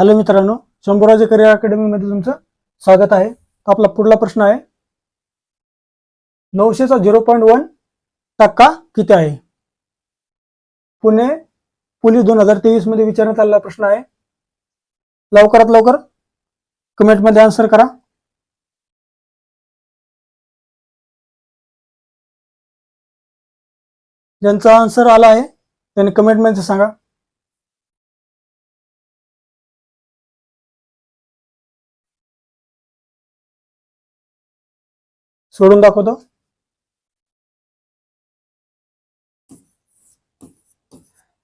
Hello मित्रांनो Shambhuraje career अकॅडमीमध्ये तुमचं स्वागत आहे. आपला पुढला प्रश्न आहे नऊशेचा झिरो पॉईंट वन टक्का किती आहे? पुणे पोलीस दोन हजार तेवीसमध्ये विचारण्यात आलेला प्रश्न आहे. लवकरात लवकर कमेंटमध्ये आन्सर करा. ज्यांचा आन्सर आला आहे त्यांनी कमेंटमध्ये सांगा. सोडून दाखवतो.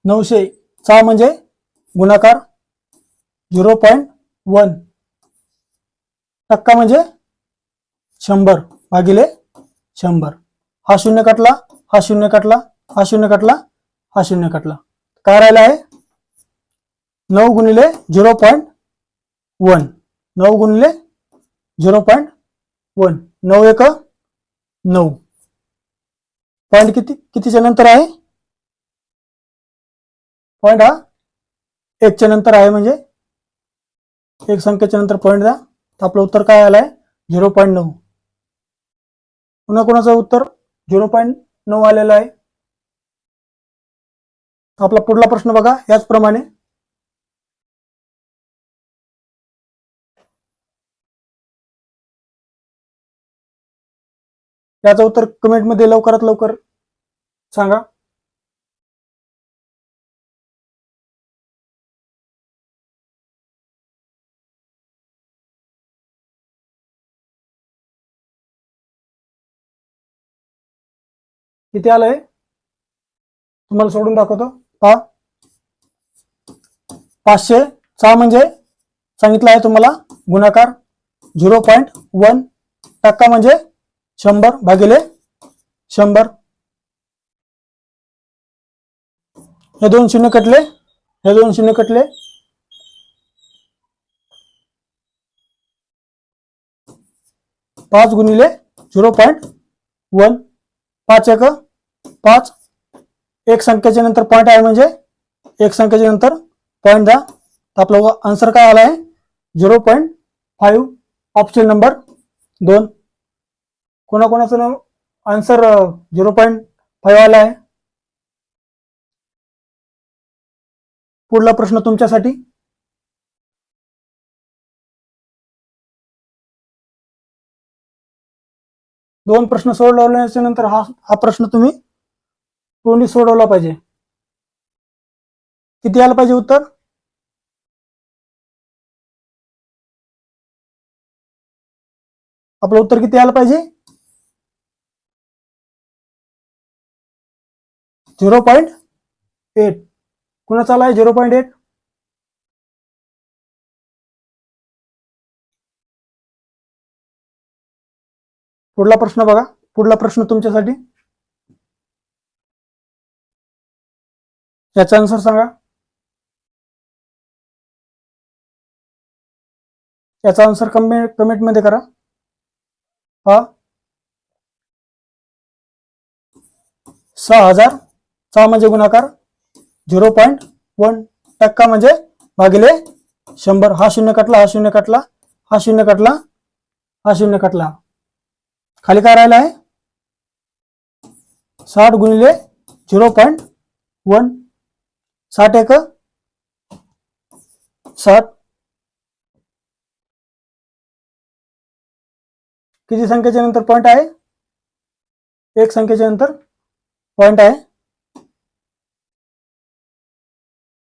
नऊशे सहा म्हणजे गुणाकार झिरो पॉईंट वन. टक्का म्हणजे शंभर भागिले शंभर. हा शून्य कटला हा शून्य कटला हा शून्य कटला हा शून्य कटला. काय राहिला आहे? नऊ गुणिले झिरो पॉईंट वन. नऊ गुणिले झिरो पॉईंट वन. नऊ एक नऊ. पॉईंट किती? कितीच्या नंतर आहे? पॉईंट हा एकच्या नंतर आहे म्हणजे एक संख्येच्या नंतर पॉईंट द्या. तर आपलं उत्तर काय आलं आहे झिरो पॉईंट नऊ. पुन्हा कोणाचं उत्तर? झिरो पॉईंट नऊ आलेलं आहे. आपला पुढला प्रश्न बघा याचप्रमाणे. याचं उत्तर कमेंटमध्ये लवकरात लवकर सांगा. किती आलंय? तुम्हाला सोडून दाखवतो. पहा. पाचशे सहा म्हणजे सांगितलं आहे तुम्हाला गुणाकार. झिरो पॉईंट वन टक्का म्हणजे शंभर भागिले शंभर. हे दोन शून्य कटले हे दोन शून्य कटले. पाच गुणिले झिरो पॉईंट वन. पाच एक पाच. एक संख्येच्या नंतर पॉईंट आहे म्हणजे एक संख्येच्या नंतर पॉईंट द्या तर आपला आन्सर काय आला आहे zero point five. Option number दोन. कोणाकोणाचं नाव? आन्सर झिरो पॉईंट फाईव्ह आला आहे. पुढला प्रश्न तुमच्यासाठी. दोन प्रश्न सोडवल्याच्या नंतर हा हा प्रश्न तुम्ही तोंडी सोडवला पाहिजे. किती आलं पाहिजे उत्तर? आपलं उत्तर किती आलं पाहिजे? Zero point eight. कुणाचा आला आहे झिरो पॉईंट एट? पुढला प्रश्न बघा. पुढला प्रश्न तुमच्यासाठी. याचा आन्सर सांगा. याचा आन्सर कमेंट कमेंटमध्ये करा. हा. सहा हजार सहा म्हणजे गुणाकार, झिरो पॉईंट वन टक्का म्हणजे भागिले शंभर. हा शून्य कटला, हा शून्य कटला, हा शून्य कटला, हा शून्य कटला. खाली काय राहिलं आहे? साठ गुणिले झिरो पॉईंट वन. साठ एक, साठ. किती संख्येच्या नंतर पॉईंट आहे? एक संख्येच्या नंतर पॉईंट आहे.